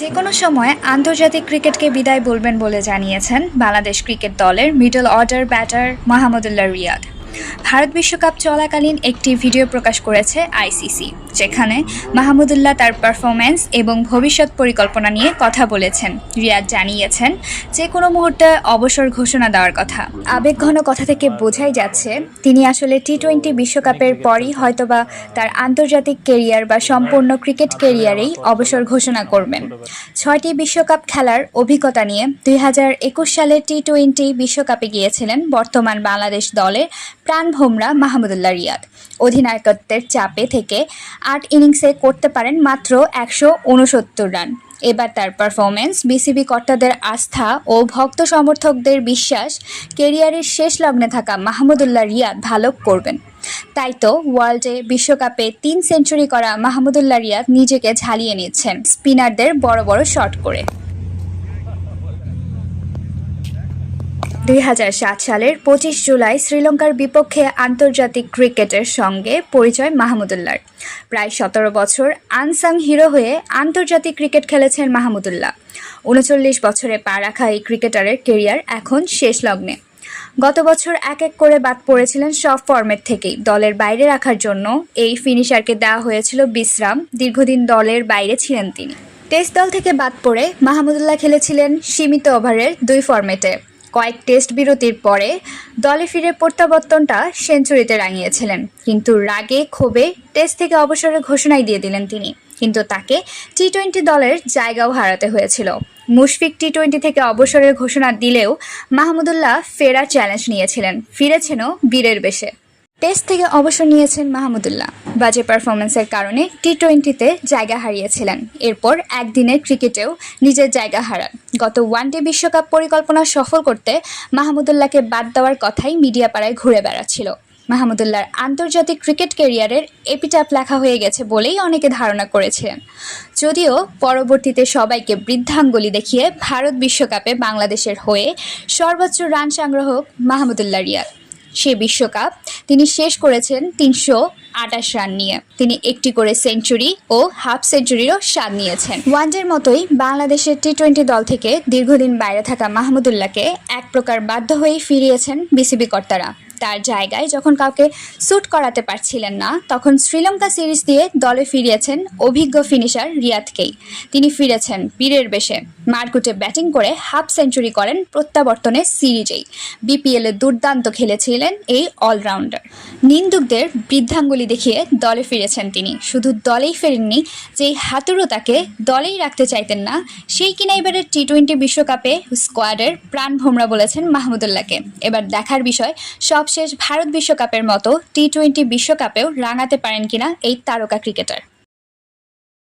যে কোনো সময় আন্তর্জাতিক ক্রিকেটকে বিদায় বলবেন বলে জানিয়েছেন বাংলাদেশ ক্রিকেট দলের middle order batter Mahmudullah Riyad. Bharat বিশ্বকাপ চলাকালীন একটি ভিডিও প্রকাশ করেছে আইসিসি, যেখানে মাহমুদুল্লাহ তার পারফরম্যান্স এবং ভবিষ্যৎ পরিকল্পনা নিয়ে কথা বলেছেন। রিয়াদ জানিয়েছেন, যে কোনো মুহূর্তে অবসর ঘোষণা দেওয়ার কথা। আবেগঘন কথা থেকে বোঝাই যাচ্ছে, তিনি আসলে টি টোয়েন্টি বিশ্বকাপের পরই হয়তোবা তার আন্তর্জাতিক কেরিয়ার বা সম্পূর্ণ ক্রিকেট কেরিয়ারেই অবসর ঘোষণা করবেন। ছয়টি বিশ্বকাপ খেলার অভিজ্ঞতা নিয়ে দুই হাজার একুশ সালে টি টোয়েন্টি বিশ্বকাপে গিয়েছিলেন বর্তমান বাংলাদেশ দলের প্রাণভোমরা মাহমুদুল্লাহ রিয়াদ। অধিনায়কত্বের চাপে থেকে আট ইনিংসে করতে পারেন মাত্র একশো উনসত্তর রান। এবার তার পারফরমেন্স বিসিবি কর্তাদের আস্থা ও ভক্ত সমর্থকদের বিশ্বাস কেরিয়ারের শেষ লগ্নে থাকা মাহমুদুল্লাহ রিয়াদ ভালো করবেন। তাই তো ওয়ার্ল্ডে বিশ্বকাপে তিন সেঞ্চুরি করা মাহমুদুল্লাহ রিয়াদ নিজেকে ঝালিয়ে নিচ্ছেন স্পিনারদের বড় বড় শট করে। দুই হাজার সাত সালের পঁচিশ জুলাই শ্রীলঙ্কার বিপক্ষে আন্তর্জাতিক ক্রিকেটের সঙ্গে পরিচয় মাহমুদুল্লাহর প্রায় সতেরো বছর আনসাং হিরো হয়ে আন্তর্জাতিক ক্রিকেট খেলেছেন মাহমুদুল্লাহ। উনচল্লিশ বছরে পা রাখা এই ক্রিকেটারের কেরিয়ার এখন শেষ লগ্নে। গত বছর এক এক করে বাদ পড়েছিলেন সব ফরম্যাট থেকেই। দলের বাইরে রাখার জন্য এই ফিনিশারকে দেওয়া হয়েছিল বিশ্রাম। দীর্ঘদিন দলের বাইরে ছিলেন তিনি। টেস্ট দল থেকে বাদ পড়ে মাহমুদুল্লাহ খেলেছিলেন সীমিত ওভারের দুই ফরম্যাটে। কয়েক টেস্ট বিরতির পরে দলে ফিরে প্রত্যাবর্তনটা সেঞ্চুরিতে রাঙিয়েছিলেন। কিন্তু রাগে, ক্ষোভে টেস্ট থেকে অবসরের ঘোষণাই দিয়ে দিলেন তিনি। কিন্তু তাকে টি টোয়েন্টি দলের জায়গাও হারাতে হয়েছিল। মুশফিক টি টোয়েন্টি থেকে অবসরের ঘোষণা দিলেও মাহমুদুল্লাহ ফেরার চ্যালেঞ্জ নিয়েছিলেন। ফিরেছেনও বীরের বেশে। টেস্ট থেকে অবসর নিয়েছেন মাহমুদুল্লাহ। বাজে পারফরমেন্সের কারণে টি টোয়েন্টিতে জায়গা হারিয়েছিলেন। এরপর একদিনের ক্রিকেটেও নিজের জায়গা হারান। গত ওয়ানডে বিশ্বকাপ পরিকল্পনা সফল করতে মাহমুদুল্লাহকে বাদ দেওয়ার কথাই মিডিয়া পাড়ায় ঘুরে বেড়াচ্ছিল। মাহমুদুল্লাহর আন্তর্জাতিক ক্রিকেট ক্যারিয়ারের এপিটাপ লেখা হয়ে গেছে বলেই অনেকে ধারণা করেছিলেন। যদিও পরবর্তীতে সবাইকে বৃদ্ধাঙ্গুলি দেখিয়ে ভারত বিশ্বকাপে বাংলাদেশের হয়ে সর্বোচ্চ রান সংগ্রাহক মাহমুদুল্লাহ রিয়াদ। সে বিশ্বকাপ তিনি শেষ করেছেন তিনশো আটাশ রান নিয়ে। তিনি একটি করে সেঞ্চুরি ও হাফ সেঞ্চুরিরও স্বাদ নিয়েছেন। ওয়ানডের মতোই বাংলাদেশের টি টোয়েন্টি দল থেকে দীর্ঘদিন বাইরে থাকা মাহমুদুল্লাহকে এক প্রকার বাধ্য হয়েই ফিরিয়েছেন বিসিবি কর্তারা। তার জায়গায় যখন কাউকে স্যুট করাতে পারছিলেন না, তখন শ্রীলঙ্কা সিরিজ দিয়ে দলে ফিরিয়েছেন অভিজ্ঞ ফিনিশার রিয়াদকেই তিনি ফিরেছেন বীরের বেশে। মারকুটে ব্যাটিং করে হাফ সেঞ্চুরি করেন প্রত্যাবর্তনে সিরিজেই। বিপিএলে দুর্দান্ত খেলেছিলেন এই অলরাউন্ডার নিন্দুকদের বৃদ্ধাঙ্গুলি দেখিয়ে দলে ফিরেছেন তিনি। শুধু দলেই ফেরেননি, যেই হাতুড়ো তাকে দলেই রাখতে চাইতেন না, সেই কিনা এবারের টি টোয়েন্টি বিশ্বকাপে স্কোয়াডের প্রাণ ভোমরা বলেছেন মাহমুদুল্লাহকে এবার দেখার বিষয় সবশেষ ভারত বিশ্বকাপের মতো টি টোয়েন্টি বিশ্বকাপেও রাঙাতে পারেন কিনা এই তারকা ক্রিকেটার।